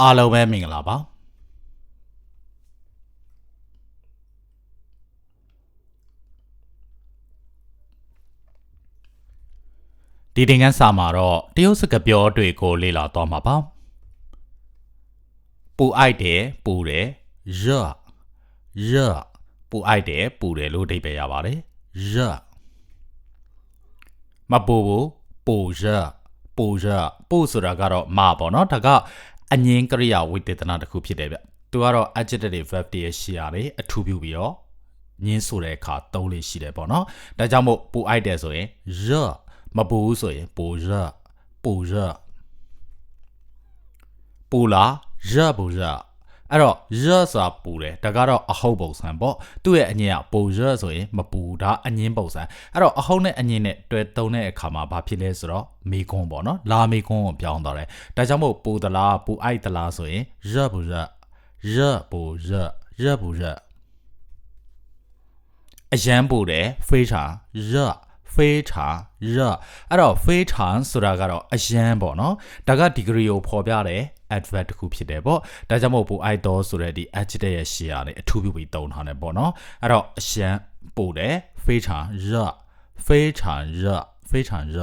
အားလုံးပဲမင်္ဂလာပါဒီတင်ကန်းစာမှာတော့တရုတ်စကားပြောတွေကိုလေ့လာတော့မှာပါပူအိုက်တယ်ပူတယ်ရရပူအိုက်တယ်ပူတယ်လို့အဓိပ္ပာယ်ရပါတယ်ရမပူဘူးပူရပူရပူဆိုတာကတော့မပေါ့နော်ဒါက အငင်းကရိယာဝိသေသနာတစ်ခုဖြစ်တယ်ဗျသူကတော့ adjective verb တွေရှိရတယ်အထူးပြုပြီးတော့ညင်းဆိုတဲ့အခါသုံးလေးရှိတယ်ပေါ့နော်ဒါကြောင့်မို့ပူအိုက်တယ်ဆိုရင်ရမပူဘူးဆိုရင်ပူရပူရပူလာရပူရ အဲ့တော့ရဆိုတာပူတယ်ဒါကတော့အဟုတ်ပုံစံပေါ့သူ့ရဲ့အညင်ကပူရဆိုရင်မပူဒါအညင်ပုံစံအဲ့တော့အဟုတ်နဲ့အညင်နဲ့တွေ့တုံတဲ့အခါမှာဘာဖြစ်လဲဆိုတော့မေကွန်းပေါ့နော်လာမေကွန်းကိုပြောင်းသွားတယ်ဒါကြောင့်မို့ပူသလားပူအိုက်သလားဆိုရင်ရပူရရပူရရပူရအရန်ပူတယ်ဖေးချာရဖေးချာရအဲ့တော့ဖေးချာဆိုတာကတော့အရန်ပေါ့နော်ဒါကဒီဂရီကိုဖော်ပြတယ် adverb တစ်ခုဖြစ်တယ်ပေါ့ဒါကြောင့်မို့ပူအိုက်တော်ဆိုတဲ့ဒီ adjective ရဲ့ရှေ့ကနေအထူးပြုပြီးသုံးထားတယ်ပေါ့နော်အဲ့တော့အရန်ပူတယ်非常热非常热非常热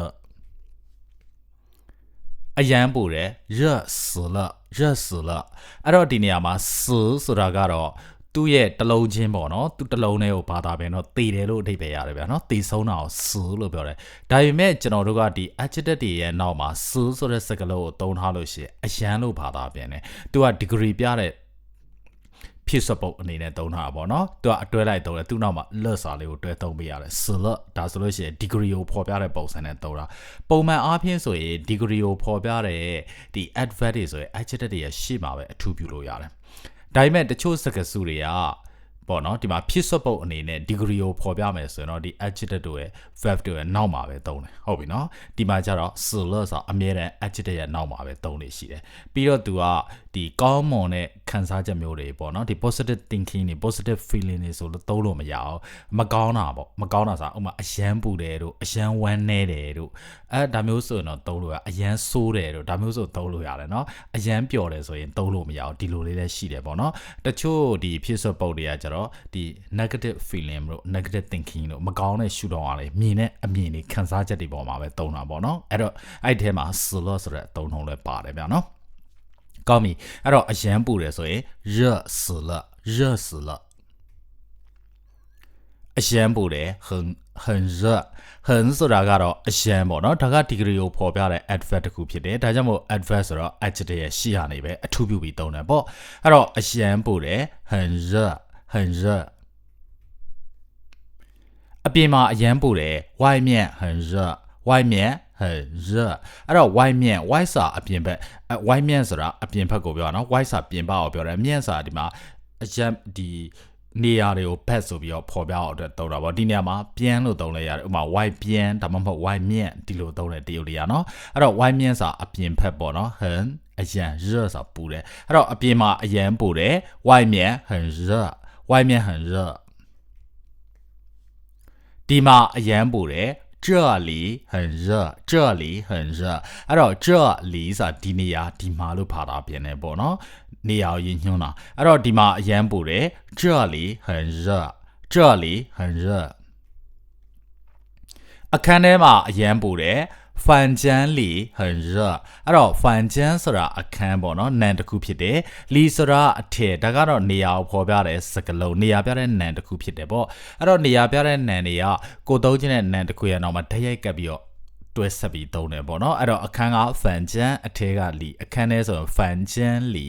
အရန်ပူတယ်热死了热死了အဲ့တော့ဒီနေရာမှာ死ဆိုတာကတော့ သူ့ရဲ့တလုံးချင်းပေါ့နော်သူတလုံးလေးကိုဘာသာပြန်တော့တည်တယ်လို့အဓိပ္ပာယ်ရတယ်ဗျာနော်တည်ဆုံးတာကိုစူလို့ပြောတယ်ဒါပေမဲ့ကျွန်တော်တို့ကဒီ adjective တွေရဲ့နောက်မှာစူဆိုတဲ့စကားလုံးကိုသုံးထားလို့ရှိရင်အရန်လို့ဘာသာပြန်တယ်သူက degree ပြတဲ့ဖြစ်စပုတ်အနေနဲ့သုံးထားတာပေါ့နော်သူကအတွဲလိုက်သုံးတယ်သူ့နောက်မှာလက်စာလေးကိုတွဲသုံးပေးရတယ် slot ဒါဆိုလို့ရှိရင် degree ကိုဖော်ပြတဲ့ပုံစံနဲ့သုံးတာပုံမှန်အားဖြင့်ဆိုရင် degree ကိုဖော်ပြတဲ့ဒီ adverb တွေဆိုရင် adjective တွေရဲ့ရှေ့မှာပဲအထူးပြုလို့ရတယ် ဒါပေမဲ့တချို့စကားစုတွေက ပေါ့နော်ဒီမှာဖြစ်စွပ်ပုတ်အနေနဲ့ degree ကိုဖော်ပြမယ်ဆိုရင်တော့ဒီ adjective တို့ရဲ့ verb တို့ရဲ့နောက်မှာပဲသုံးတယ်ဟုတ်ပြီနော်ဒီမှာကျတော့ slur ဆိုအမြဲတမ်း adjective ရဲ့နောက်မှာပဲသုံးနေရှိတယ်ပြီးတော့သူကဒီကောင်းမွန်တဲ့ခံစားချက်မျိုးတွေပေါ့နော်ဒီ positive thinking တွေ positive feeling တွေဆိုလို့သုံးလို့မရအောင်မကောင်းတာပေါ့မကောင်းတာဆိုဥမာအယမ်းပူတယ်တို့အယမ်းဝမ်းနေတယ်တို့အဲဒါမျိုးဆိုရင်တော့သုံးလို့ရအယမ်းဆိုးတယ်တို့ဒါမျိုးဆိုသုံးလို့ရတယ်နော်အယမ်းပျော်တယ်ဆိုရင်သုံးလို့မရအောင်ဒီလိုလေးလည်းရှိတယ်ပေါ့နော်တချို့ဒီဖြစ်စွပ်ပုတ်တွေကကျတဒီ negative feeling တို့ negative thinking တို့မကောင်းတဲ့ရှုထောင့်အားတွေမြင်တဲ့အမြင်တွေခံစားချက်တွေပေါ်မှာပဲသုံးတာပေါ့နော်အဲ့တော့အဲ့ဒီထဲမှာ slur ဆိုတဲ့အသုံးနှုန်းလည်းပါတယ်ဗျာနော်ကောင်းပြီအဲ့တော့အရန်ပူတယ်ဆိုရင်热死了热死了အရန်ပူတယ်很很热很ဆိုတာကတော့အရန်ပေါ့နော်ဒါက degree ကိုဖော်ပြတဲ့ adverb တစ်ခုဖြစ်တယ်ဒါကြောင့်မို့ adverb ဆိုတော့ adjective ရဲ့ရှေ့ကနေပဲအထူးပြုပြီးသုံးတယ်ပေါ့အဲ့တော့အရန်ပူတယ်很热 很热အပြင်မှာအရန်ပူတယ်外面很热外面很热အဲ့တော့ white မြင့် white စာအပြင်ဘက် white မြင့်ဆိုတာအပြင်ဘက်ကိုပြောတာနော် white စာပြင်ပကိုပြောတယ်မြင့်စာဒီမှာအရန်ဒီနေရာတွေကိုဘက်ဆိုပြီးတော့ဖော်ပြအောင်အတွက်သုံးတာပေါ့ဒီနေရာမှာပြန်လို့သုံးလိုက်ရတယ်ဥပမာ white ပြန်ဒါမှမဟုတ် white မြင့်ဒီလိုသုံးတယ်တရုတ်တွေကနော်အဲ့တော့ white မြင့်စာအပြင်ဘက်ပေါ့နော်ဟန်အရန်热စာပူတယ်အဲ့တော့အပြင်မှာအရန်ပူတယ် white မြင့်很热 white မြင့်很热ဒီမှာအရန်ပူတယ်这里很热这里很热အဲ့တော့这里ဆိုတာဒီနေရာဒီမှာလို့ဘာသာပြန်တယ်ပေါ့နော်နေရာကိုရင်းညွှန်းတာအဲ့တော့ဒီမှာအရန်ပူတယ်这里很热这里很热အခန်းထဲမှာအရန်ပူတယ် ဖန်ကျန်းလီဟန်ရအဲ့တော့ဖန်ကျန်းဆိုတာအခန်းပေါ့နော်နံတစ်ခုဖြစ်တယ်လီဆိုတာအထည်ဒါကတော့နေရာကိုဖော်ပြတဲ့စကလုံးနေရာပြတဲ့နံတစ်ခုဖြစ်တယ်ပေါ့အဲ့တော့နေရာပြတဲ့နံတွေကကိုသုံးခြင်းတဲ့နံတစ်ခုရဲ့နောက်မှာဓာတ်ရိုက်ကပ်ပြီးတော့တွဲဆက်ပြီးသုံးတယ်ပေါ့နော်အဲ့တော့အခန်းကဖန်ကျန်းအထဲကလီအခန်းထဲဆိုရင်ဖန်ကျန်းလီ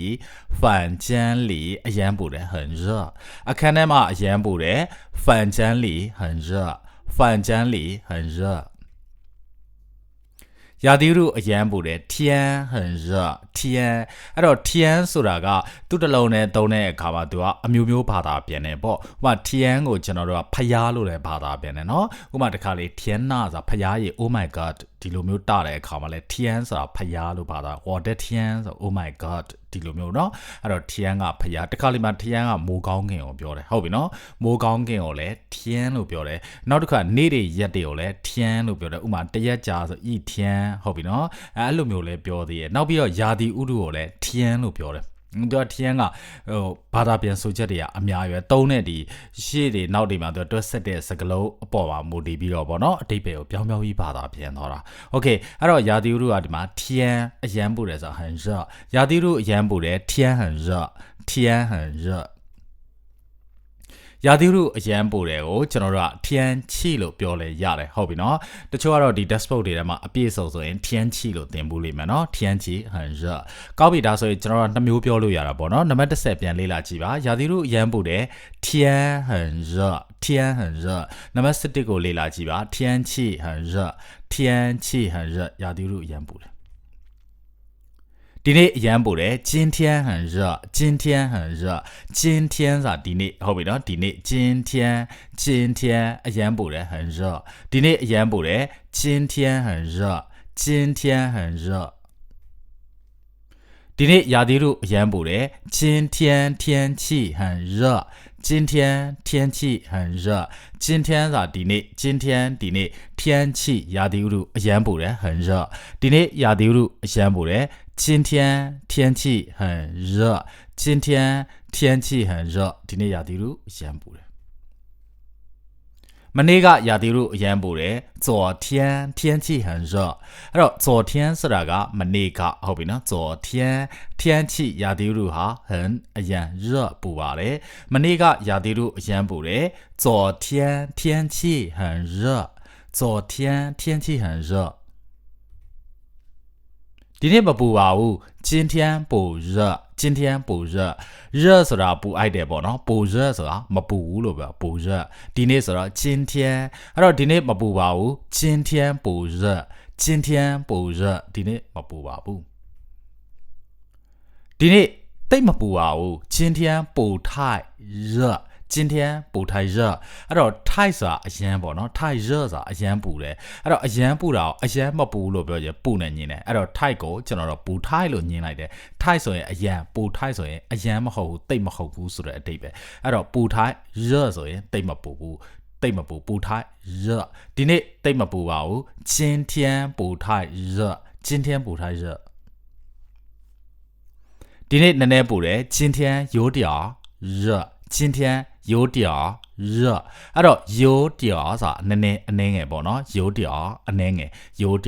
ဖန်ကျန်းလီအရန်ပူတယ်ဟန်ရအခန်းထဲမှာအရန်ပူတယ်ဖန်ကျန်းလီဟန်ရဖန်ကျန်းလီဟန်ရ ရာသီဥတုအရန်ပူတယ်ထျန်းဟန်ရထျန်းအဲ့တော့ထျန်းဆိုတာကသူ့တလုံးနဲ့သုံးတဲ့အခါမှာသူကအမျိုးမျိုးဘာသာပြန်တယ်ပေါ့ဥပမာထျန်းကိုကျွန်တော်တို့ကဖျားလို့လည်းဘာသာပြန်တယ်နော်ဥပမာတခါလေထျန်းနာဆိုဖျားရေ oh my god ဒီလိုမျိုးတတဲ့အခါမှာလဲထျန်းဆိုတာဖျားလို့ပါတာဝါဒထျန်းဆို oh my god ဒီလိုမျိုးเนาะအဲ့တော့ထျန်းကဖျားတခါလေးမှာထျန်းကမိုးကောင်းခင်ကိုပြောတယ်ဟုတ်ပြီเนาะမိုးကောင်းခင်ကိုလဲထျန်းလို့ပြောတယ်နောက်တစ်ခါနေ့တွေရက်တွေကိုလဲထျန်းလို့ပြောတယ်ဥမာတရက်ကြာဆိုဤထျန်းဟုတ်ပြီเนาะအဲ့လိုမျိုးလဲပြောသေးတယ်နောက်ပြီးတော့ယာတီဥတုကိုလဲထျန်းလို့ပြောတယ် သူကထီယန်ကဟိုဘာသာပြန်ဆိုချက်တွေကအများရွယ်သုံးတဲ့ဒီရှေ့တွေနောက်တွေမှာသူတွက်ဆက်တဲ့စကလုံးအပေါ်မှာမူတည်ပြီးတော့ဗောနော်အတိတ်ပဲကိုပြောင်းပြောင်းကြီးဘာသာပြန်သွားတာโอเคအဲ့တော့ယာတီဥရုကဒီမှာထီယန်အရန်ပူတယ်ဆိုဟန်ရယာတီဥရုအရန်ပူတယ်ထီယန်ဟန်ရထီယန်ဟန်ရ ရာသီဥတုအရန်ပိုတယ်ကိုကျွန်တော်တို့ကထျန်းချီလို့ပြောလဲရတယ်ဟုတ်ပြီနော်တချို့ကတော့ဒီ dashboard တွေထဲမှာအပြည့်စုံဆိုရင်ထျန်းချီလို့သင်ဖို့လိမ့်မယ်နော်ထျန်းချီဟန်ရကောက်ပြီဒါဆိုရင်ကျွန်တော်တို့နှစ်မျိုးပြောလို့ရတာပေါ့နော်နံပါတ်10ပြန်လေ့လာကြည့်ပါရာသီဥတုအရန်ပိုတယ်ထျန်းဟန်ရထျန်းဟန်ရနံပါတ်17ကိုလေ့လာကြည့်ပါထျန်းချီဟန်ရထျန်းချီဟန်ရရာသီဥတုအရန်ပိုတယ် 今天演播嘞，今天很热，今天很热，今天咋地呢？好比讲，今天今天今天演播嘞很热，今天演播嘞今天很热，今天很热。今天亚迪路演播嘞，今天天气很热，今天天气很热，今天咋地呢？今天地呢天气亚迪路演播嘞很热，今天亚迪路演播嘞。今天天气很热，今天天气很热，ဒီနေ့ရာသီဥတုအရန်ပူတယ်။မနေ့ကရာသီဥတုအရန်ပူတယ်။昨天天气很热။အဲ့တော့昨天ဆိုတာကမနေ့ကဟုတ်ပြီနော်။昨天天气ရာသီဥတုဟာ很အရန်热ပူပါတယ်။မနေ့ကရာသီဥတုအရန်ပူတယ်။昨天天气很热。昨天天气很热。 ဒီနေ့မပူပါဘူးကျင်းထျန်းပူရက်ကျင်းထျန်းပူရက်ရက်ဆိုတာပူအိုက်တယ်ပေါ့နော်ပူရက်ဆိုတာမပူဘူးလို့ပြောပူရက်ဒီနေ့ဆိုတော့ကျင်းထျန်းအဲ့တော့ဒီနေ့မပူပါဘူးကျင်းထျန်းပူရက်ကျင်းထျန်းပူရက်ဒီနေ့မပူပါဘူးဒီနေ့တိတ်မပူပါဘူးကျင်းထျန်းပူထိုက်ရက် 今天ပူထိုင်ရအဲ့တော့ထိုက်ဆိုတာအရန်ပေါ့နော်ထိုက်ရဆိုတာအရန်ပူတယ်အဲ့တော့အရန်ပူတာအရန်မပူလို့ပြောရင်ပူနေညင်းတယ်အဲ့တော့ထိုက်ကိုကျွန်တော်တို့ပူထိုက်လို့ညင်းလိုက်တယ်ထိုက်ဆိုရင်အရန်ပူထိုက်ဆိုရင်အရန်မဟုတ်ဘူးတိတ်မဟုတ်ဘူးဆိုတဲ့အတိတ်ပဲအဲ့တော့ပူထိုက်ရဆိုရင်တိတ်မပူဘူးတိတ်မပူပူထိုက်ရဒီနေ့တိတ်မပူပါဘူး今天ပူထိုက်ရ今天ပူထိုက်ရဒီနေ့နည်းနည်းပူတယ်今天有点热今天 有点热အဲ့တော့有点ဆိုတာနည်းနည်းအနည်းငယ်ပေါ့နော်有点အနည်းငယ်有点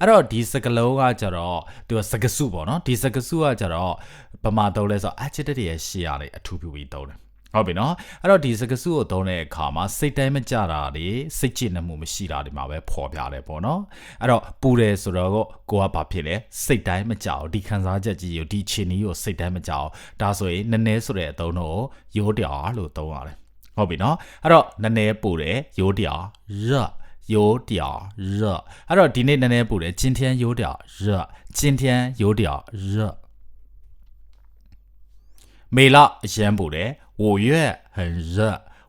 အဲ့တော့ဒီစကလုံးကကြတော့သူကစကစုပေါ့နော်ဒီစကစုကကြတော့ဗမာသုံးလဲဆို adjective တွေရဲ့ရှေ့ရလေးအထူးပြုပြီးသုံးတယ် ဟုတ်ပြီနော်အဲ့တော့ဒီစကားစုကိုသုံးတဲ့အခါမှာစိတ်တိုင်းမကြတာတွေစိတ်ကြည်နှမှုမရှိတာတွေမှာပဲပေါ်ပြတယ်ပေါ့နော်အဲ့တော့ပူတယ်ဆိုတော့ကိုကဘာဖြစ်လဲစိတ်တိုင်းမကြအောင်ဒီခံစားချက်ကြီးကိုဒီခြေနည်းကိုစိတ်တိုင်းမကြအောင်ဒါဆိုရင်နည်းနည်းဆိုတဲ့အသုံးတော့ရိုးတရားလို့သုံးရတယ်ဟုတ်ပြီနော်အဲ့တော့နည်းနည်းပူတယ်ရိုးတရားရ有点热အဲ့တော့ဒီနေ့နည်းနည်းပူတယ်今天有点热今天有点热မေလအရန်ပူတယ် 五月很热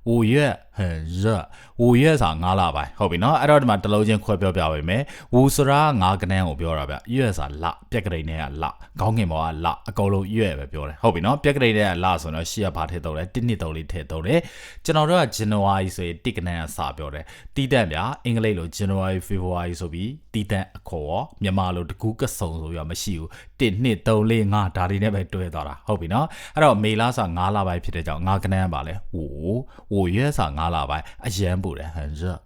五月很热五月ဆိုတာ9လပိုင်းဟုတ်ပြီနော်အဲ့တော့ဒီမှာတလုံးချင်းခွဲပြောပြပေးမယ်ဝူဆိုတာ9ကနန်းကိုပြောတာဗျရွက်ဆိုတာလပြက်ကလေးနဲ့ကလခေါင်းငင်ပေါ်ကလအကုန်လုံးရွက်ပဲပြောတယ်ဟုတ်ပြီနော်ပြက်ကလေးနဲ့ကလဆိုတော့ရှေ့ကဘာထည့်တော့လဲတစ်နှစ်သုံးလေးထည့်တော့တယ်ကျွန်တော်တို့က January ဆိုရင်တစ်ကနန်းကစပြောတယ်တီးတန့်ဗျအင်္ဂလိပ်လို January February ဆိုပြီးတီးတန့်အခေါ်ရောမြန်မာလိုတကူးကစုံဆိုပြီးတော့မရှိဘူး 1 2 3 4 5ဒါတွေနဲ့ပဲတွဲသွားတာဟုတ်ပြီနော်အဲ့တော့မေလဆာ9လပိုင်းဖြစ်တဲ့ကြောင့်ငါကနန်းပါလဲဟိုဟိုရွက်ဆာ9လပိုင်းအရန်ပူတယ်ဟန်ရက်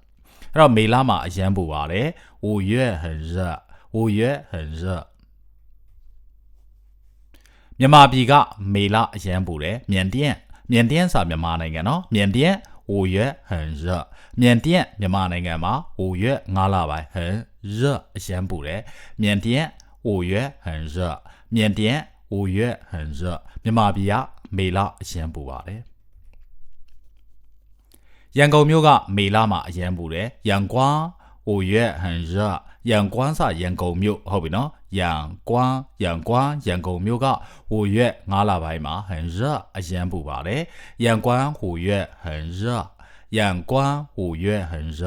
အဲ့တော့မေလမှာအရန်ပူပါတယ်ဟိုရွက်ဟန်ရက်ဟိုရွက်ဟန်ရက်မြန်မာပြည်ကမေလအရန်ပူတယ်မြန်တျန်မြန်တျန်စာမြန်မာနိုင်ငံနော်မြန်တျန်ဟိုရွက်ဟန်ရက်မြန်တျန်မြန်မာနိုင်ငံမှာဟိုရွက်9လပိုင်းဟန်ရက်အရန်ပူတယ်မြန်တျန် 五月很热缅甸五月很热မြန်မာပြည်ကမေလအရန်ပူပါတယ်ရန်ကုန်မြို့ကမေလမှာအရန်ပူတယ်ရန်ကွမ်း五月很热ရန်ကွမ်းစရန်ကုန်မြို့ဟုတ်ပြီနော်ရန်ကွမ်းရန်ကွမ်းရန်ကုန်မြို့က五月9လပိုင်းမှာ很热အရန်ပူပါတယ်ရန်ကွမ်း五月很热ရန်ကွမ်း五月很热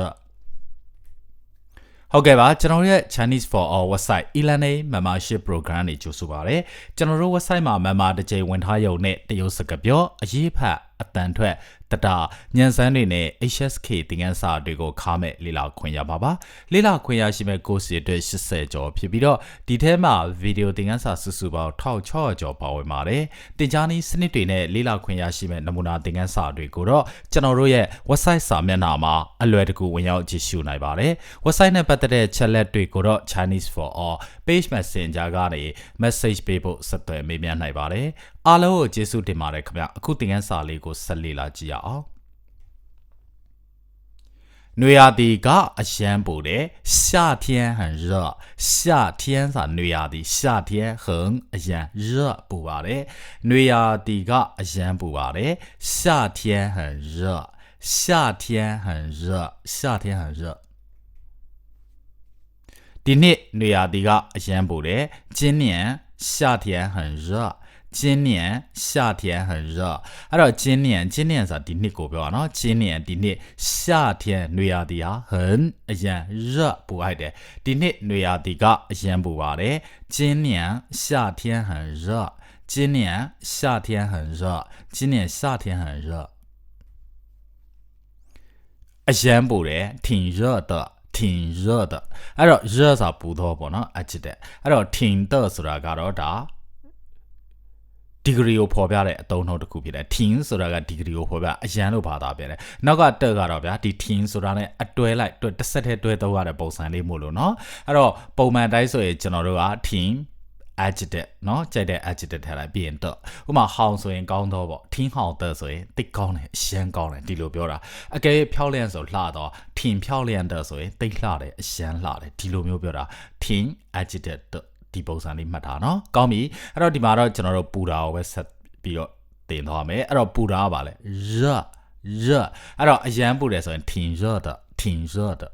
ဟုတ်ကဲ့ပါကျွန်တော်တို့ရဲ့ Chinese for all website e-learning membership program တွေကြိုဆိုပါရစေကျွန်တော်တို့ website မှာ member တစ်ကြိမ်ဝင်ထားရုံနဲ့တရုတ်စကားပြောအရေးဖတ်အတန်ထွက် တတာညံစမ်းတွေနဲ့ HSK သင်ခန်းစာတွေကိုခါမဲ့လေ့လာခွင့်ရပါပါလေ့လာခွင့်ရရှိမဲ့ course တွေအတွက်80ကျော်ဖြစ်ပြီးတော့ဒီထဲမှာ video သင်ခန်းစာစုစုပေါင်း1600ကျော်ပါဝင်ပါတယ်တင် जा နည်းစနစ်တွေနဲ့လေ့လာခွင့်ရရှိမဲ့နမူနာသင်ခန်းစာတွေကိုတော့ကျွန်တော်တို့ရဲ့ website စာမျက်နှာမှာအလွယ်တကူဝင်ရောက်ကြည့်ရှုနိုင်ပါတယ် website နဲ့ပတ်သက်တဲ့ chat လက်တွေကိုတော့ Chinese for all page messenger ကနေ message ပေးဖို့ဆက်သွယ်မေးမြန်းနိုင်ပါတယ်အားလုံးကိုကျေးဇူးတင်ပါတယ်ခင်ဗျအခုသင်ခန်းစာလေးကိုဆက်လေ့လာကြည့်ရနွေရာသီကအရန်ပူတယ်夏天很热夏天စာနွေရာသီ夏天很အရန်热ပူပါတယ်နွေရာသီကအရန်ပူပါတယ်夏天很热夏天很热夏天很热ဒီနှစ်နွေရာသီကအရန်ပူတယ်今年夏天很热 今年夏天很热。အဲ့တော့今年今年ဆိုတာဒီနှစ်ကိုပြောတာနော်။今年ဒီနှစ်夏天နွေရာသီဟာ很အရန်热ပူလိုက်တယ်။ဒီနှစ်နွေရာသီကအရန်ပူပါတယ်။今年夏天很热。今年夏天很热。今年夏天很热。အရန်ပူတယ်။挺热的。挺热的。အဲ့တော့热ဆိုတာပူတော့ပေါ့နော်။အချစ်တဲ့။အဲ့တော့挺的ဆိုတာကတော့ဒါ ဒီဂရီကိုဖော်ပြတဲ့အသုံးနှုန်းတစ်ခုဖြစ်တယ် team ဆိုတာကဒီဂရီကိုဖော်ပြအရန်လို့ဘာသာပြန်တယ်နောက်ကတက်ကတော့ဗျာဒီ team ဆိုတာနဲ့အတွဲလိုက်တွဲတစ်ဆက်တည်းတွဲတော့ရတဲ့ပုံစံလေးမို့လို့เนาะအဲ့တော့ပုံမှန်တိုင်းဆိုရင်ကျွန်တော်တို့က team adjective เนาะကြိုက်တဲ့ adjective ထည့်လိုက်ပြီးရင်တော့ဥပမာဟောင်ဆိုရင်ကောင်းတော့ပေါ့ထင်းဟောင်တဲ့ဆိုရင်တိတ်ကောင်းတယ်အရှမ်းကောင်းတယ်ဒီလိုပြောတာအကယ်၍ဖြောက်လျန့်ဆိုလှတော့ထင်းဖြောက်လျန့်တဲ့ဆိုရင်တိတ်လှတယ်အရှမ်းလှတယ်ဒီလိုမျိုးပြောတာထင်း adjective ဒီပုံစံလေးမှတ်ထားနော်ကောင်းပြီအဲ့တော့ဒီမှာတော့ကျွန်တော်တို့ပူတာကိုပဲဆက်ပြီးတော့တင်သွားမယ်အဲ့တော့ပူတာကပါလေရရအဲ့တော့အရန်ပူတယ်ဆိုရင်ထင်ရတာထင်ရတာ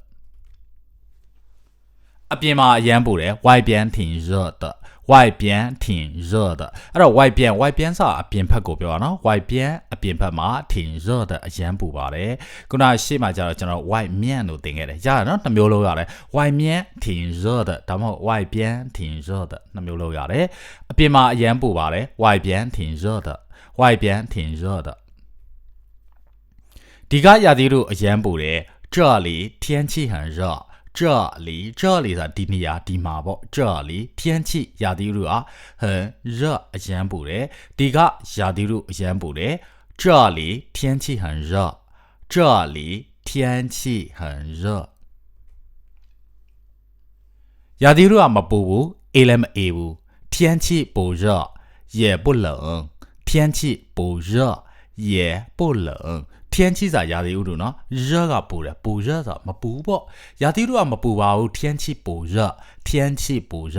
အပြင်မှာအရန်ပူတယ်外边挺热的外边挺热的အဲ့တော့外边外边ဆိုတာအပြင်ဘက်ကိုပြောတာနော်外边အပြင်ဘက်မှာ挺热的အရန်ပူပါတယ်ခုနရှေ့မှာကျတော့ကျွန်တော် white မြန်လို့တင်ခဲ့တယ်ရတယ်နော်နှမျိုးလုံးရတယ် white မြန်挺热的ဒါမှမဟုတ် white 边挺热的နှမျိုးလုံးရတယ်အပြင်မှာအရန်ပူပါတယ် white 边挺热的外边挺热的ဒီကရာသီတို့အရန်ပူတယ်这里天气很热 这里这里ဆိုတာဒီနေရာဒီမှာပေါ့这里天气ရာသီဥတုอ่ะ很热အရန်ပူတယ်ဒီကရာသီဥတုအရန်ပူတယ်这里天气很热这里天气很热ရာသီဥတုကမပူဘူးအေးလည်းမအေးဘူး天气不热也不冷天气不热也不冷 天气စာရာသီဥတုနော်热ကပူတယ်ပူ热ဆိုတာမပူပေါ့ရာသီဥတုကမပူပါဘူး天气不热天气不热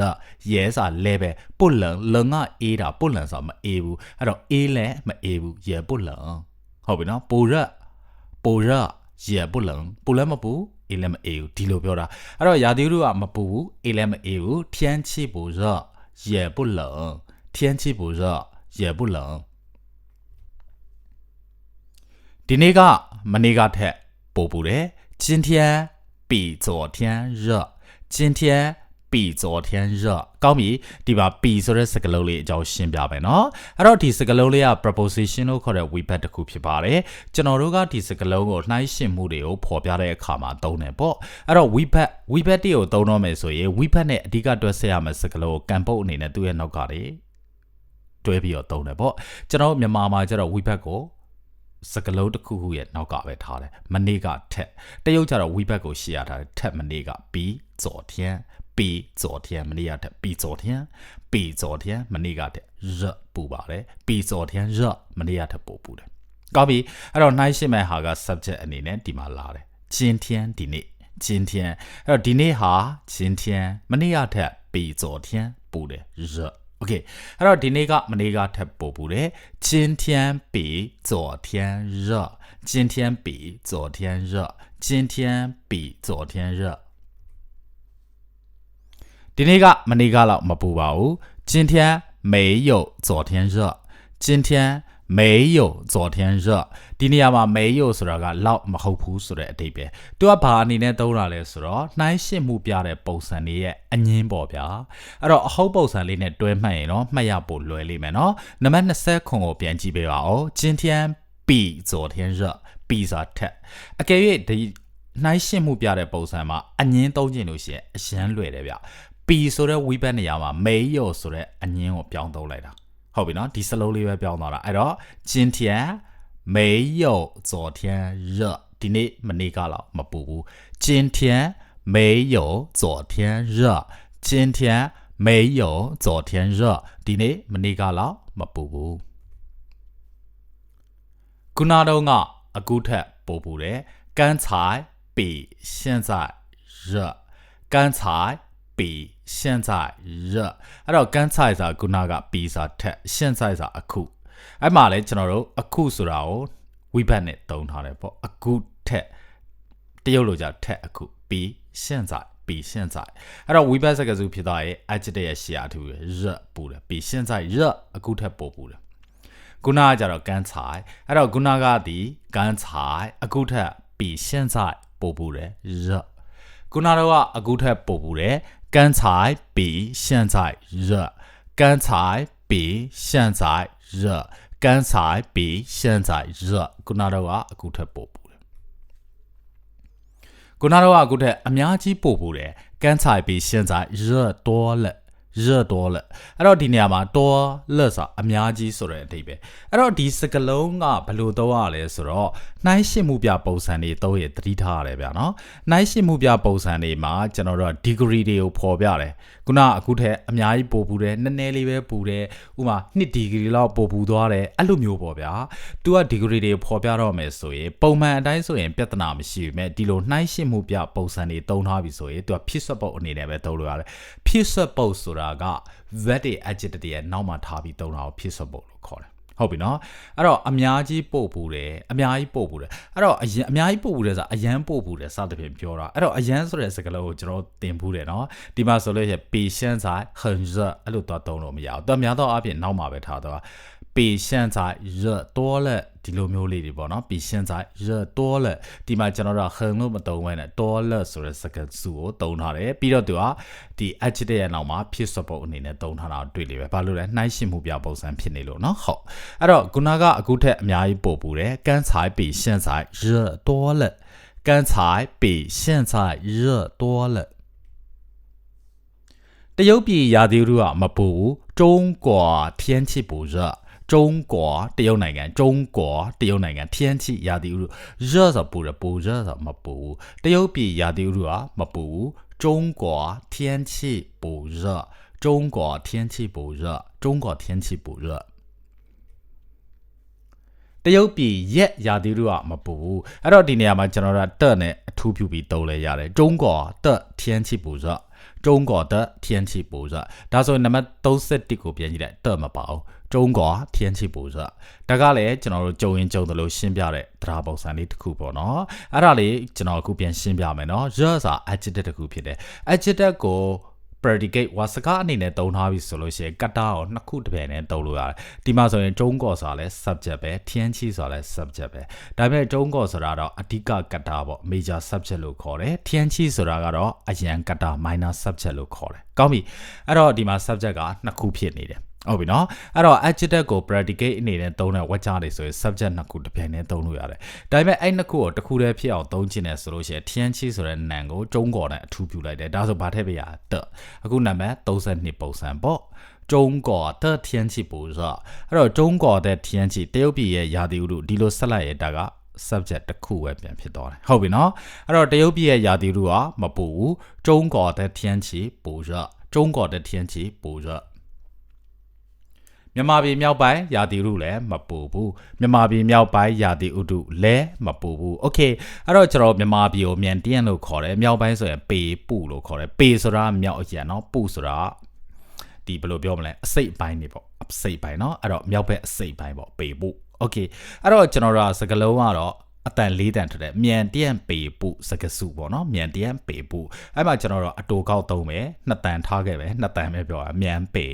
ရဲစာလဲပဲ不冷冷ကအေးတာ不冷ဆိုတာမအေးဘူးအဲ့တော့အေးလည်းမအေးဘူး也不冷ဟုတ်ပြီနော်ပူ热ပူ热也不冷ပူလည်းမပူအေးလည်းမအေးဘူးဒီလိုပြောတာအဲ့တော့ရာသီဥတုကမပူဘူးအေးလည်းမအေးဘူး天气不热也不冷天气不热也不冷 ဒီနေ့ကမနေ့ကထက်ပိုပူတယ်今天比昨天热今天比昨天热ကောင်းပြီဒီမှာ比ဆိုတဲ့စကားလုံးလေးအကြောင်းရှင်းပြမယ်နော်အဲ့တော့ဒီစကားလုံးလေးက preposition လို့ခေါ်တဲ့ဝေဘတ်တစ်ခုဖြစ်ပါတယ်ကျွန်တော်တို့ကဒီစကားလုံးကိုနှိုင်းယှဉ်မှုတွေကိုဖော်ပြတဲ့အခါမှာသုံးတယ်ပေါ့အဲ့တော့ဝေဘတ်ဝေဘတ်တွေကိုသုံးတော့မယ်ဆိုရင်ဝေဘတ်နဲ့အဓိကတွဲဆက်ရမယ့်စကားလုံးကိုကံပုတ်အနေနဲ့သူ့ရဲ့နောက်ကနေတွဲပြီးတော့သုံးတယ်ပေါ့ကျွန်တော်မြန်မာမှာကျတော့ဝေဘတ်ကို စကလုံးတစ်ခုခုရဲ့နောက်ကပဲထားတယ်မနေ့ကထက်တရုတ်ကျတော့ဝိဘက်ကိုရှေ့ရထားတယ်ထက်မနေ့ကပြီး昨天ပြီး昨天မနေ့ကထက်ပြီး昨天ပြီး昨天မနေ့ကထက်ရပူပါတယ်ပြီး昨天ရမနေ့ကထက်ပိုပူတယ်ကောင်းပြီအဲ့တော့နှိုင်းရှင်းမဲ့ဟာက subject အနေနဲ့ဒီမှာလာတယ်今天ဒီနေ့今天အဲ့တော့ဒီနေ့ဟာ今天မနေ့ကထက်ပြီး昨天ပူတယ်ရ OK အဲ့တော့ဒီနေ့ကမနေ့ကထပ်ပို့ပူတယ်今天比昨天热今天比昨天热今天比昨天热ဒီနေ့ကမနေ့ကလောက်မပူပါဘူး今天没有昨天热今天 没有昨天热ဒီနေရာမှာ没有ဆိုတာကလောက်မဟုတ်ဘူးဆိုတဲ့အဓိပ္ပာယ်သူကဘာအနေနဲ့သုံးတာလဲဆိုတော့နှိုင်းရှင်းမှုပြတဲ့ပုံစံလေးရဲ့အငင်းပေါ့ဗျာအဲ့တော့အဟုတ်ပုံစံလေးနဲ့တွဲမှတ်ရင်တော့မှတ်ရဖို့လွယ်လိမ့်မယ်နော်နံပါတ်20ခွန်ကိုပြန်ကြည့်ပေးပါဦး今天比昨天热比ဆိုတာထက်အကယ်၍ဒီနှိုင်းရှင်းမှုပြတဲ့ပုံစံမှာအငင်းသုံးခြင်းလို့ရှိရင်အရန်လွယ်တယ်ဗျပီဆိုတဲ့ဝိဘတ်နေရာမှာမေယောဆိုတဲ့အငင်းကိုပြောင်းသုံးလိုက်တာ ဟုတ်ပြီနော်ဒီစလုံးလေးပဲပြောင်းသွားတာအဲ့တော့今天没有昨天热ဒီနေ့မနေ့ကတော့မပူဘူး今天没有昨天热今天没有昨天热ဒီနေ့မနေ့ကတော့မပူဘူးခုနတော့ကအကူထက်ပိုပူတယ်刚才比现在热刚才 比现在热အဲ့တော့刚才ဆိုတာခုနက比ဆိုတာထက်现在ဆိုတာအခုအဲ့မှာလဲကျွန်တော်တို့အခုဆိုတာကိုဝိဘတ်နဲ့သုံးထားတယ်ပေါ့အခုထက်တရုတ်လိုကြထက်အခု比现在比现在အဲ့တော့ဝိဘတ်စကားစုဖြစ်သွားရဲ့ adjective ရဲ့ရှေ့အထူး热ပူတယ်比现在热အခုထက်ပိုပူတယ်ခုနကကြတော့ကန်才အဲ့တော့ခုနကဒီကန်才အခုထက်比现在ပိုပူတယ်热 ခုနတော့အခုထက်ပိုပူတယ်ကန်ဆိုင်ပီရှန်ဆိုင်ရကန်ဆိုင်ပီရှန်ဆိုင်ရကန်ဆိုင်ပီရှန်ဆိုင်ရခုနတော့အခုထက်ပိုပူတယ်ခုနတော့အခုထက်အများကြီးပိုပူတယ်ကန်ဆိုင်ပီရှန်ဆိုင်ရ多了 ရတော့လက်အဲ့တော့ဒီနေရာမှာတော့လက်ဆိုအများကြီးဆိုတဲ့အဓိပ္ပာယ်အဲ့တော့ဒီစကလုံးကဘယ်လိုသုံးရလဲဆိုတော့နှိုင်းရှင်းမှုပြပုံစံတွေသုံးရသတိထားရတယ်ဗျာနော်နှိုင်းရှင်းမှုပြပုံစံတွေမှာကျွန်တော်တို့ degree တွေကိုပေါ်ပြတယ်ခုနအခုထက်အများကြီးပိုပူတယ်နည်းနည်းလေးပဲပူတယ်ဥမာ1 degree လောက်ပိုပူသွားတယ်အဲ့လိုမျိုးပေါ့ဗျာ तू က degree တွေပေါ်ပြတော့မယ်ဆိုရင်ပုံမှန်အတိုင်းဆိုရင်ပြဿနာမရှိဘူးမဲ့ဒီလိုနှိုင်းရှင်းမှုပြပုံစံတွေသုံးထားပြီဆိုရင် तू ကဖြစ်ဆွတ်ပုတ်အနေနဲ့ပဲသုံးလို့ရတယ်ဖြစ်ဆွတ်ပုတ်ဆိုတာက verb တွေ adjective တွေရဲ့နောက်မှာထားပြီးသုံးတာကိုဖြစ်ဆွတ်ပုတ်လို့ခေါ်တယ်ဟုတ်ပြီနော်အဲ့တော့အများကြီးပို့ပူတယ်အများကြီးပို့ပူတယ်အဲ့တော့အရင်အများကြီးပို့ပူတယ်ဆိုတာအရန်ပို့ပူတယ်စသဖြင့်ပြောတာအဲ့တော့အရန်ဆိုတဲ့စကားလုံးကိုကျွန်တော်သင်ဘူးတယ်နော်ဒီမှာဆိုလို့ရှိရင် patient ဆိုင်很热အဲ့လိုတော့သုံးလို့မရဘူးတော့များတော့အပြင်နောက်မှာပဲထားတော့ ပေရှန့်စာရတော်လက်ဒီလိုမျိုးလေးတွေပေါ့နော်ပေရှန့်စာရတော်လက်ဒီမှာကျွန်တော်တို့ဟန်လို့မသုံးဘဲနဲ့တော်လက်ဆိုတဲ့စကားစုကိုသုံးထားတယ်ပြီးတော့သူကဒီ adjective ရဲ့နောက်မှာဖြစ်စပုတ်အနေနဲ့သုံးထားတာတွေ့လေပဲဘာလို့လဲနှိုင်းရှင်မှုပြပုံစံဖြစ်နေလို့နော်ဟုတ်အဲ့တော့ခုနကအခုထက်အများကြီးပို့ပူတယ်ကန်ဆိုင်ပေရှန့်စာရတော်လက်刚才比现在热多了。这有比亚迪路啊，没不，中国天气不热。中国တရုတ်နိုင်ငံ中国တရုတ်နိုင်ငံ天气ရာသီဥတု热ဆိုပူရပူ热ဆိုမပူဘူးတရုတ်ပြည်ရာသီဥတုကမပူဘူး中国天气不热中国天气不热中国天气不热တရုတ်ပြည်ရက်ရာသီဥတုကမပူဘူးအဲ့တော့ဒီနေရာမှာကျွန်တော်တို့တက်နဲ့အထူးပြုပြီးသုံးလဲရတယ်中国的天气不热中国的天气不热ဒါဆိုရင်နံပါတ်31ကိုပြန်ကြည့်လိုက်တက်မပါဘူး 中国天气不热ဒါကလည်းကျွန်တော်တို့ကြုံရင်ကြုံတယ်လို့ရှင်းပြတဲ့တရားပုံစံလေးတစ်ခုပေါ့နော်အဲ့ဒါလေးကျွန်တော်အခုပြန်ရှင်းပြမယ်နော်热ဆိုတာ adjective တစ်ခုဖြစ်တယ် adjective ကို predicate ဝါစကားအနေနဲ့သုံးထားပြီဆိုလို့ရှိရင်ကတ္တာကိုနှစ်ခုတစ်ပြိုင်တည်းသုံးလို့ရတယ်ဒီမှာဆိုရင်中国ဆိုတာလဲ subject ပဲ天气ဆိုတာလဲ subject ပဲဒါပေမဲ့中国ဆိုတာတော့အဓိကကတ္တာပေါ့ major subject လို့ခေါ်တယ်天气ဆိုတာကတော့အရန်ကတ္တာ minor subject လို့ခေါ်တယ်ကောင်းပြီအဲ့တော့ဒီမှာ subject ကနှစ်ခုဖြစ်နေတယ် ဟုတ်ပြီနော်အဲ့တော့ adjective ကို predicate အနေနဲ့သုံးတဲ့ဝါကြားတွေဆိုရင် subject နှစ်ခုတစ်ပြိုင်တည်းသုံးလို့ရတယ်ဒါပေမဲ့အဲ့နှစ်ခုကိုတစ်ခုတည်းဖြစ်အောင်သုံးချင်တယ်ဆိုလို့ရှိရင်天气ဆိုတဲ့နံကို中国နဲ့အထူးပြုလိုက်တယ်ဒါဆိုဘာထည့်ပေးရတဲ့အခုနံပါတ်32ပုံစံပေါ့中国的天气不热အဲ့တော့中国的天气တရုတ်ပြည်ရဲ့ရာသီဥတုဒီလိုဆက်လိုက်ရတာက subject တစ်ခုပဲပြန်ဖြစ်သွားတယ်ဟုတ်ပြီနော်အဲ့တော့တရုတ်ပြည်ရဲ့ရာသီဥတုကမပူဘူး中国的天气不热中国的天气不热 မြန်မာပြည်မြောက်ပိုင်းရာသီဥတုလည်းမပူဘူးမြန်မာပြည်မြောက်ပိုင်းရာသီဥတုလည်းမပူဘူးโอเคအဲ့တော့ကျွန်တော်မြန်မာပြည်ကိုမြန်တင်းလို့ခေါ်တယ်မြောက်ပိုင်းဆိုရင်ပေပူလို့ခေါ်တယ်ပေဆိုတာမြောက်အရန်เนาะပူဆိုတာဒီဘယ်လိုပြောမလဲအစိတ်ပိုင်းနေပေါ့အစိတ်ပိုင်းเนาะအဲ့တော့မြောက်ဘက်အစိတ်ပိုင်းပေါ့ပေပူโอเคအဲ့တော့ကျွန်တော်တို့စကလုံးကတော့အတန်လေးတန်ထတဲ့မြန်တန်ပေပုစကစုပေါ့နော်မြန်တန်ပေပုအဲ့မှာကျွန်တော်တို့အတူကောက်သုံးမယ်နှစ်တန်ထားခဲ့ပဲနှစ်တန်ပဲပြောတာမြန်ပေ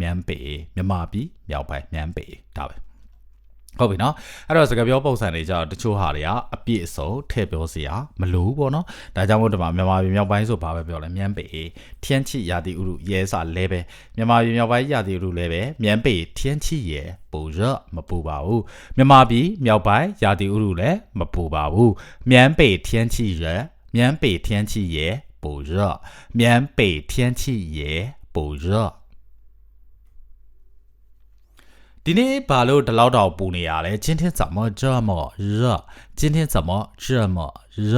မြန်ပေမြန်မာပြည်မြောက်ပိုင်းမြန်ပေဒါပဲဟုတ်ပြီနော်အဲ့တော့စကားပြောပုံစံတွေကြောင့်တချို့ဟာတွေကအပြည့်အစုံထည့်ပြောစရာမလိုဘူးပေါ့နော်ဒါကြောင့်မို့ဒီမှာမြန်မာပြည်မြောက်ပိုင်းဆိုဘာပဲပြောလဲမြန်ပေထျန်းချီရာတီဥရုရဲစာလဲပဲမြန်မာပြည်မြောက်ပိုင်းရာတီဥရုလဲပဲမြန်ပေထျန်းချီရဲပူရမပူပါဘူးမြန်မာပြည်မြောက်ပိုင်းရာတီဥရုလဲမပူပါဘူးမြန်ပေထျန်းချီရဲမြန်ပေထျန်းချီရဲပူရမြန်ပေထျန်းချီရဲပူရ ဒီနေ့ဘာလို့ဒီလောက်တောင်ပူနေရလဲ今天怎么这么热今天怎么这么热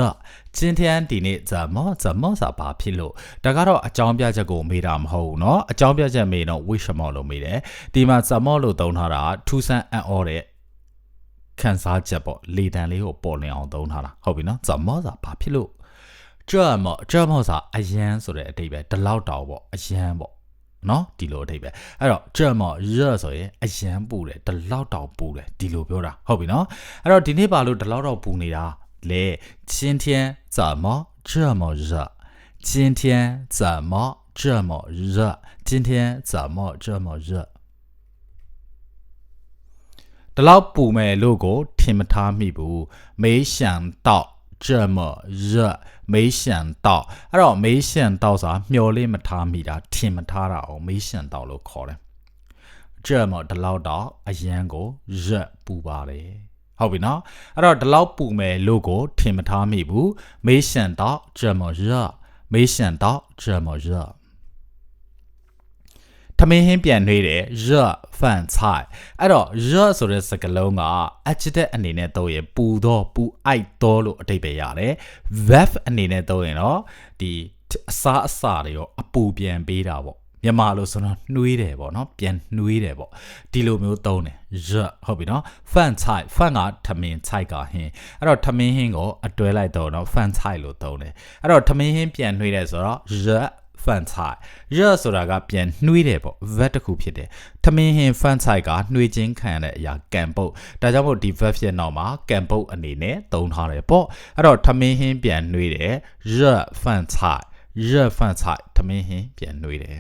今天ဒီနေ့怎么怎么စာဘာဖြစ်လို့ဒါကတော့အကြောင်းပြချက်ကိုမေးတာမဟုတ်ဘူးเนาะအကြောင်းပြချက်မေးတော့ wish မောလို့မေးတယ်ဒီမှာ怎么လို့သုံးထားတာထူးဆန်းအံ့ဩတဲ့ခန်းစားချက်ပေါ့လေတံလေးကိုပေါ်လင်အောင်သုံးထားတာဟုတ်ပြီเนาะ怎么စာဘာဖြစ်လို့这么这么စာအရန်ဆိုတဲ့အတိတ်ပဲဒီလောက်တောင်ပေါ့အရန်ပေါ့ နော်ဒီလိုအထိပ္ပယ်အဲ့တော့这么热ဆိုရင်အရန်ပူတယ်ဒီလောက်တောင်ပူတယ်ဒီလိုပြောတာဟုတ်ပြီနော်အဲ့တော့ဒီနေ့ပါလို့ဒီလောက်တော့ပူနေတာလေ今天怎么这么热今天怎么这么热今天怎么这么热ဒီလောက်ပူမယ်လို့ကိုထင်မထားမိဘူး没想到 这么热没想到အဲ့တော့没想到ဆိုတာမျော်လင့်မထားမိတာထင်မထားတာအောင်没想到လို့ခေါ်တယ်这么ဒီလောက်တော့အရန်ကိုရက်ပူပါတယ်ဟုတ်ပြီနော်အဲ့တော့ဒီလောက်ပူမယ်လို့ကိုထင်မထားမိဘူး没想到这么热没想到这么热 ထမင်းဟင်းပြန်နှွေးတယ်ရဖန်ချိုင်အဲ့တော့ရဆိုတဲ့စကားလုံးက adjective အနေနဲ့သုံးရင်ပူတော့ပူအိုက်တော့လို့အဓိပ္ပာယ်ရတယ် verb အနေနဲ့သုံးရင်တော့ဒီအစားအစာတွေရောအပူပြန်ပေးတာပေါ့မြန်မာလိုဆိုတော့နှွေးတယ်ပေါ့နော်ပြန်နှွေးတယ်ပေါ့ဒီလိုမျိုးသုံးတယ်ရဟုတ်ပြီနော်ဖန်ချိုင်ဖန်ကထမင်းချိုက်ကဟင်းအဲ့တော့ထမင်းဟင်းကိုအတွဲလိုက်တော့နော်ဖန်ချိုက်လို့သုံးတယ်အဲ့တော့ထမင်းဟင်းပြန်နှွေးတယ်ဆိုတော့ရ fan chai ရဆိုတာကပြန်နှွေးတယ်ပေါ့ verb တစ်ခုဖြစ်တယ်ထမင်းဟင် fan chai ကနှွေးခြင်းခံရတဲ့အရာကံပုတ်ဒါကြောင့်မို့ဒီ verb ရဲ့နောက်မှာကံပုတ်အနေနဲ့သုံးထားတယ်ပေါ့အဲ့တော့ထမင်းဟင်ပြန်နှွေးတယ်ရ fan chai ရ fan chai ထမင်းဟင်ပြန်နှွေးတယ်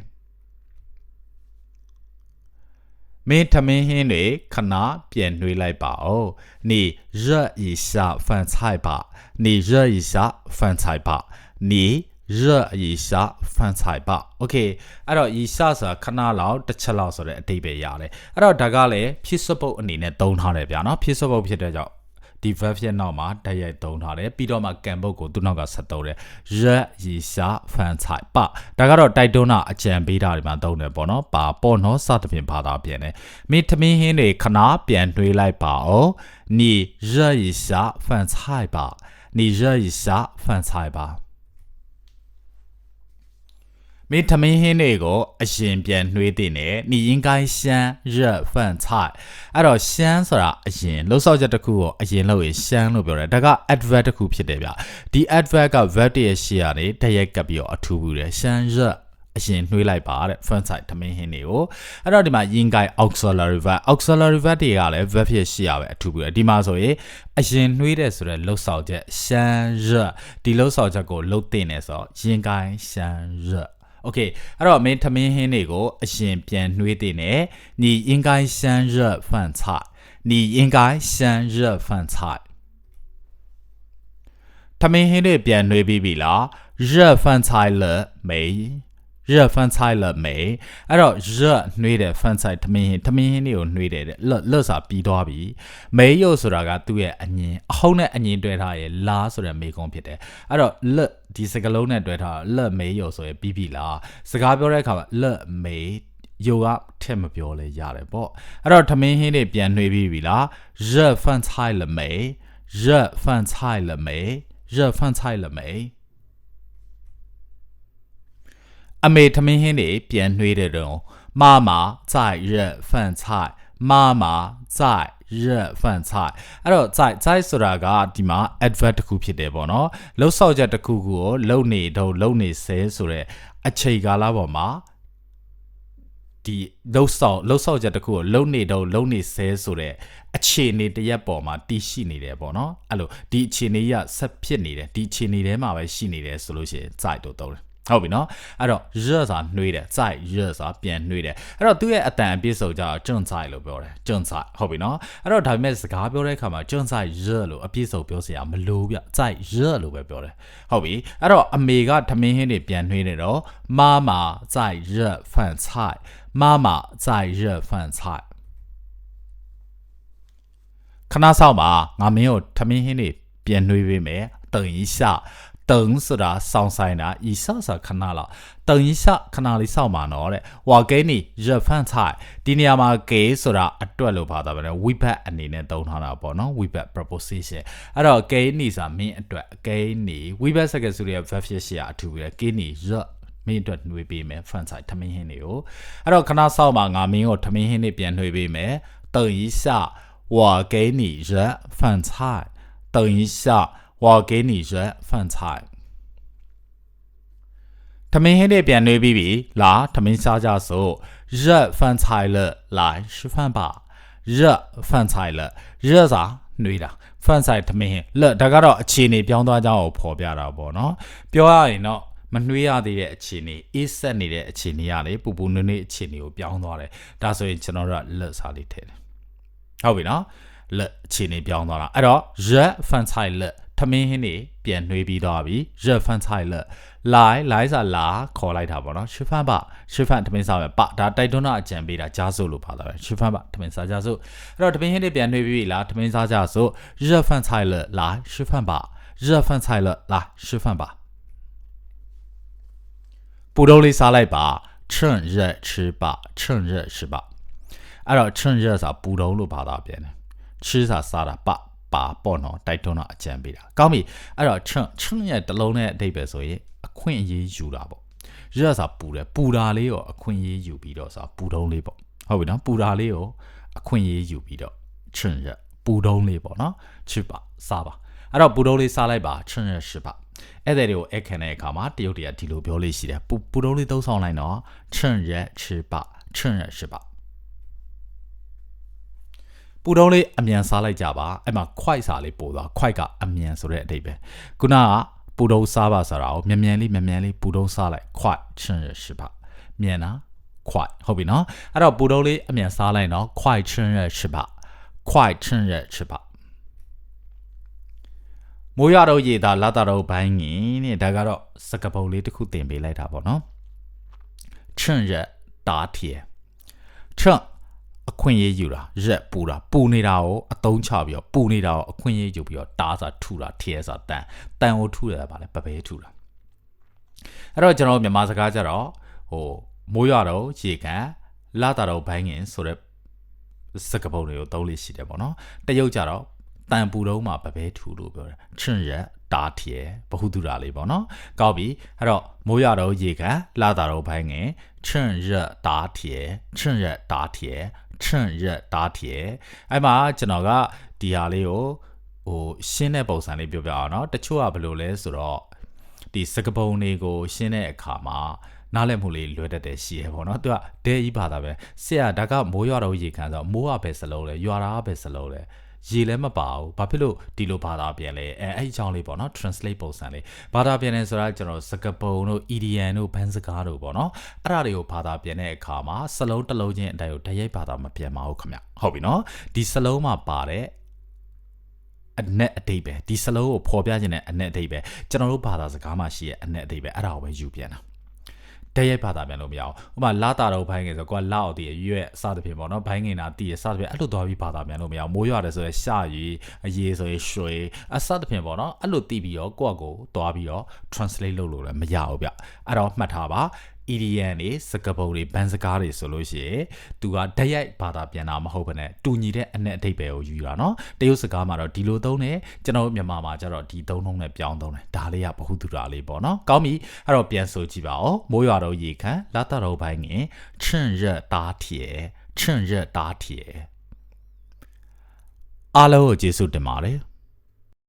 မင်းထမင်းဟင်းတွေခဏပြန်နှွေးလိုက်ပါဦး။နေရဤစာဖန်ဆိုင်ပါ။နေရဤစာဖန်ဆိုင်ပါ။နေ 热一下饭菜吧 okay အဲ့တော့以下ဆိုတာခဏလောက်တစ်ချက်လောက်ဆိုတဲ့အတိတ်ပဲရတယ်အဲ့တော့ဒါကလည်းဖြစ်စပုတ်အနေနဲ့သုံးထားတယ်ဗျာနော်ဖြစ်စပုတ်ဖြစ်တဲ့ကြောင့်ဒီ verb ရဲ့နောက်မှာတိုက်ရိုက်သုံးထားတယ်ပြီးတော့မှကံပုတ်ကိုသူ့နောက်ကဆက်သုံးတယ်ရရီရှာဖန်ချိုင်ပဒါကတော့တိုက်တွန်းတာအကြံပေးတာတွေမှာသုံးတယ်ပေါ့နော်ပါပေါ့နော်စသဖြင့်ဘာသာပြန်တယ်မင်းသမင်းဟင်းတွေခဏပြန်တွေးလိုက်ပါအောင်你热一下饭菜吧你热一下饭菜吧 မင်းသမင်းဟင်းတွေကိုအရင်ပြန်နှွေးတင်တယ်။你应该先热饭菜။အဲ့တော့ရှမ်းဆိုတာအရင်လှုပ်ဆောက်ချက်တစ်ခုကိုအရင်လုပ်ရင်ရှမ်းလို့ပြောတယ်။ဒါက adverb တစ်ခုဖြစ်တယ်ဗျ။ဒီ adverb က verb တရဲ့ရှေ့ကနေတရက်ကပ်ပြီးတော့အထူးဘူးတယ်။ရှမ်းရအရင်နှွေးလိုက်ပါတဲ့ front side သမင်းဟင်းတွေကိုအဲ့တော့ဒီမှာ yin kai auxiliary verb auxiliary verb တွေကလည်း verb ဖြစ်ရှေ့ရပဲအထူးဘူးတယ်ဒီမှာဆိုရင်အရင်နှွေးတဲ့ဆိုတဲ့လှုပ်ဆောက်ချက်ရှမ်းရဒီလှုပ်ဆောက်ချက်ကိုလှုပ်တင်နေဆို yin kai ရှမ်းရ โอเคအဲ့တော့မင်းထမင်းဟင်းတွေကိုအရင်ပြန်နှွေးတင်နေညီအင်ကိုင်းရှမ်းရက်ဖန်ချညီအင်ကိုင်းရှမ်းရက်ဖန်ချထမင်းဟင်းတွေပြန်နှွေးပြီးပြီလားရက်ဖန်ချိုင်လမေ ရဖန်ဆိုင်လက်မေအဲ့တော့ရနှွေးတယ်ဖန်ဆိုင်ထမင်းဟင်းထမင်းဟင်းတွေကိုနှွေးတယ်တဲ့လွတ်လွတ်စာပြီးသွားပြီမေရုပ်ဆိုတာကသူ့ရဲ့အငင်အဟုတ်နဲ့အငင်တွဲထားရဲ့လာဆိုတဲ့မေကုံးဖြစ်တယ်အဲ့တော့လွတ်ဒီစကလုံးနဲ့တွဲထားလက်မေရုပ်ဆိုရင်ပြီးပြီလားစကားပြောတဲ့အခါမှာလက်မေယိုကထက်မပြောလဲရတယ်ပေါ့အဲ့တော့ထမင်းဟင်းတွေပြန်နှွေးပြီးပြီလားရဖန်ဆိုင်လက်မေရဖန်ဆိုင်လက်မေရဖန်ဆိုင်လက်မေ အမေသမင်းဟင်းတွေပြန်နှွေးတဲ့တုန်း妈妈在热饭菜妈妈在热饭菜အဲ့တော့在在ဆိုတာကဒီမှာ adverb တစ်ခုဖြစ်တယ်ပေါ့နော်လှုပ်ဆောက်ချက်တစ်ခုခုကိုလုံနေတော့လုံနေဆဲဆိုတဲ့အခြေကာလပေါ်မှာဒီလှုပ်ဆောက်လှုပ်ဆောက်ချက်တစ်ခုကိုလုံနေတော့လုံနေဆဲဆိုတဲ့အခြေအနေတစ်ရက်ပေါ်မှာတည်ရှိနေတယ်ပေါ့နော်အဲ့လိုဒီအခြေအနေကဆက်ဖြစ်နေတယ်ဒီအခြေအနေထဲမှာပဲရှိနေတယ်ဆိုလို့ရှိရင်在တော့တော့တယ် ဟုတ်ပြီနော်အဲ့တော့ရဆိုတာနှွေးတယ်ကြိုက်ရဆိုတာပြန်နှွေးတယ်အဲ့တော့သူ့ရဲ့အတန်အပြည့်စုံကြတော့ကျုံကြိုက်လို့ပြောတယ်ကျုံကြိုက်ဟုတ်ပြီနော်အဲ့တော့ဒါပေမဲ့စကားပြောတဲ့အခါမှာကျုံကြိုက်ရလို့အပြည့်စုံပြောစရာမလိုဗျကြိုက်ရလို့ပဲပြောတယ်ဟုတ်ပြီအဲ့တော့အမေကထမင်းဟင်းတွေပြန်နှွေးနေတော့妈妈在热饭菜妈妈在热饭菜ခဏဆောက်ပါငါမင်းကိုထမင်းဟင်းတွေပြန်နှွေးပေးမယ်等一下 等ဆိုတာစောင့်ဆိုင်တာ以下ဆိုတာခဏလောက်等一下ခဏလေးစောင့်ပါနော်တဲ့ဝါကိနီရဖန်ချိုင်ဒီနေရာမှာကေဆိုတာအတွက်လို့ပါတာပဲဝိဘတ်အနေနဲ့သုံးထားတာပေါ့နော်ဝိဘတ် preposition အဲ့တော့ကေနီဆိုတာမင်းအတွက်ကေနီဝိဘတ်စကားစုရဲ့ verb ဖြစ်ရှာအထူပဲကေနီရမင်းအတွက်နှွေးပေးမယ်ဖန်ဆိုင်ထမင်းဟင်းတွေကိုအဲ့တော့ခဏစောင့်ပါငါမင်းကိုထမင်းဟင်းတွေပြန်နှွေးပေးမယ်等一下我给你热饭菜等一下 我给你热饭菜ထမင်းဟင်းတွေပြန်နှွေးပြီးပြီလာထမင်းစားကြစို့热饭菜了来吃饭吧热饭菜了热啥နှွေးတာဖန်ဆိုင်ထမင်းဟင်းလက်ဒါကတော့အခြေအနေပြောင်းသွားကြအောင်ပေါ်ပြတာပေါ့နော်ပြောရရင်တော့မနှွေးရသေးတဲ့အခြေအနေအေးဆက်နေတဲ့အခြေအနေရလေပူပူနွေ့နွေ့အခြေအနေကိုပြောင်းသွားတယ်ဒါဆိုရင်ကျွန်တော်တို့ကလက်စားလေးထည့်တယ်ဟုတ်ပြီနော်လက်အခြေအနေပြောင်းသွားတာအဲ့တော့ရက်ဖန်ဆိုင်လက် ထမင်းဟင်းနေပြန်နှွေးပြီးသွားပြီရက်ဖန်ဆိုင်လက်လိုင်းလိုင်းစာလာခေါ်လိုက်တာပေါ့နော်ရှစ်ဖန်ပါရှစ်ဖန်ထမင်းစားပဲပဒါတိုက်တွန်းတာအကြံပေးတာဂျာဆုလို့ပါတာပဲရှစ်ဖန်ပါထမင်းစားကြဆုအဲ့တော့ထမင်းဟင်းနေပြန်နှွေးပြီးပြီလားထမင်းစားကြဆုရက်ဖန်ဆိုင်လက်လာရှစ်ဖန်ပါရက်ဖန်ဆိုင်လက်လာရှစ်ဖန်ပါပူတော့လေးစားလိုက်ပါ趁热吃吧趁热吃吧အဲ့တော့趁热ဆိုတာပူတော့လို့ဘာသာပြန်တယ်吃စာစားတာပ ပါပေါ့နော်တိုက်တွန်းတော့အကြံပေးတာကောင်းပြီအဲ့တော့ Trump Trump ရဲ့တလုံးနဲ့အဓိပ္ပာယ်ဆိုရင်အခွင့်အရေးယူတာပေါ့ရရစာပူတယ်ပူတာလေးရောအခွင့်အရေးယူပြီးတော့စာပူတုံးလေးပေါ့ဟုတ်ပြီနော်ပူတာလေးရောအခွင့်အရေးယူပြီးတော့ Trump ရပူတုံးလေးပေါ့နော်ချစ်ပါစားပါအဲ့တော့ပူတုံးလေးစားလိုက်ပါ Trump ရရှိပါအဲ့တဲ့တွေကိုအဲ့ခံတဲ့အခါမှာတရုတ်တွေကဒီလိုပြောလေးရှိတယ်ပူပူတုံးလေးသုံးဆောင်လိုက်တော့ Trump ရချစ်ပါ Trump ရရှိပါ ပူတုံးလေးအမြန်စားလိုက်ကြပါအဲ့မှာခွိုက်စာလေးပို့သွားခွိုက်ကအမြန်ဆိုတဲ့အဓိပ္ပာယ်ခုနကပူတုံးစားပါဆိုတာကိုမြန်မြန်လေးမြန်မြန်လေးပူတုံးစားလိုက်ခွိုက်ချင်းရရှိပါမြန်တာခွိုက်ဟုတ်ပြီနော်အဲ့တော့ပူတုံးလေးအမြန်စားလိုက်နော်ခွိုက်ချင်းရရှိပါခွိုက်ချင်းရရှိပါမိုးရတော့ရေတာလာတာတော့ဘိုင်းငင်တဲ့ဒါကတော့စကပုံလေးတစ်ခုတင်ပေးလိုက်တာပေါ့နော်ချွန့်ရတားထည်ချွန့် အခွင့်အရေးယူတာရက်ပူတာပူနေတာကိုအတုံးချပြီးတော့ပူနေတာကိုအခွင့်အရေးယူပြီးတော့တားစာထူတာထရဲစာတန်တန်ကိုထူရတာပါလေပပဲထူတာအဲ့တော့ကျွန်တော်မြန်မာစကားကြတော့ဟိုမိုးရတော့ရေကန်လာတာတော့ဘိုင်းငင်ဆိုတဲ့စကပုံတွေကိုသုံးလို့ရှိတယ်ပေါ့နော်တရုတ်ကြတော့တန်ပူတော့မှာပပဲထူလို့ပြောတယ်ချွန့်ရက်တားထရဲဘဟုတုတာလေးပေါ့နော်ကောက်ပြီအဲ့တော့မိုးရတော့ရေကန်လာတာတော့ဘိုင်းငင်ချွန့်ရက်တားထရဲချွန့်ရက်တားထရဲ 趁热打铁အဲ့မှာကျွန်တော်ကဒီဟာလေးကိုဟိုရှင်းတဲ့ပုံစံလေးပြောပြအောင်เนาะတချို့ကဘယ်လိုလဲဆိုတော့ဒီစကပုံတွေကိုရှင်းတဲ့အခါမှာနားလည်မှုလေးလွယ်တတ်တယ်ရှိရပေါ့နော်သူကဒဲကြီးပါတာပဲဆရာဒါကမိုးရွာတော့ရေခံဆိုမိုးကပဲစလုံးလဲရွာတာကပဲစလုံးလဲ ရေလည်းမပါဘူးဘာဖြစ်လို့ဒီလိုဘာသာပြန်လဲအဲအဲ့အကြောင်းလေးပေါ့နော် translate ပုံစံလေးဘာသာပြန်လဲဆိုတာကျွန်တော်စကပုံတို့ EDN တို့ဘန်းစကားတို့ပေါ့နော်အဲ့ဒါတွေကိုဘာသာပြန်တဲ့အခါမှာစလုံးတစ်လုံးချင်းအတိုင်းကိုတရိုက်ဘာသာမပြန်ပါဘူးခင်ဗျဟုတ်ပြီနော်ဒီစလုံးမှာပါတဲ့အနက်အတိတ်ပဲဒီစလုံးကိုဖော်ပြခြင်းနဲ့အနက်အတိတ်ပဲကျွန်တော်တို့ဘာသာစကားမှာရှိရဲ့အနက်အတိတ်ပဲအဲ့ဒါကိုပဲယူပြန်တာ တရိုက်ဘာသာပြန်လို့မရအောင်ဥပမာလာတာတော့ဘိုင်းငယ်ဆိုကိုကလာအောင်တည်ရွက်စသဖြင့်ပေါ့နော်ဘိုင်းငယ်နာတည်စသဖြင့်အဲ့လိုသွားပြီးဘာသာပြန်လို့မရအောင်မိုးရွာတယ်ဆိုရင်ရှာရီအရေးဆိုရင်ရွှေအစသဖြင့်ပေါ့နော်အဲ့လိုတည်ပြီးတော့ကိုကကိုသွားပြီးတော့ translate လုပ်လို့လည်းမရဘူးဗျအဲ့တော့မှတ်ထားပါ EDM တွေစကပုံတွေဘန်စကားတွေဆိုလို့ရှိရင်သူကဓာတ်ရိုက်ဘာသာပြန်တာမဟုတ်ဘဲနဲ့တူညီတဲ့အနဲ့အထိပ္ပယ်ကိုယူတာเนาะတရုတ်စကားမှာတော့ဒီလိုသုံးတယ်ကျွန်တော်မြန်မာမှာကျတော့ဒီသုံးနှုန်းနဲ့ပြောင်းသုံးတယ်ဒါလေးကဗဟုသုတလေးပေါ့เนาะကောင်းပြီအဲ့တော့ပြန်ဆိုကြည့်ပါဦးမိုးရွာတော့ရေခမ်းလာတာတော့ဘိုင်းငင်ချွန့်ရက်တား铁ချွန့်ရက်တား铁အားလုံးကိုကျေးဇူးတင်ပါတယ်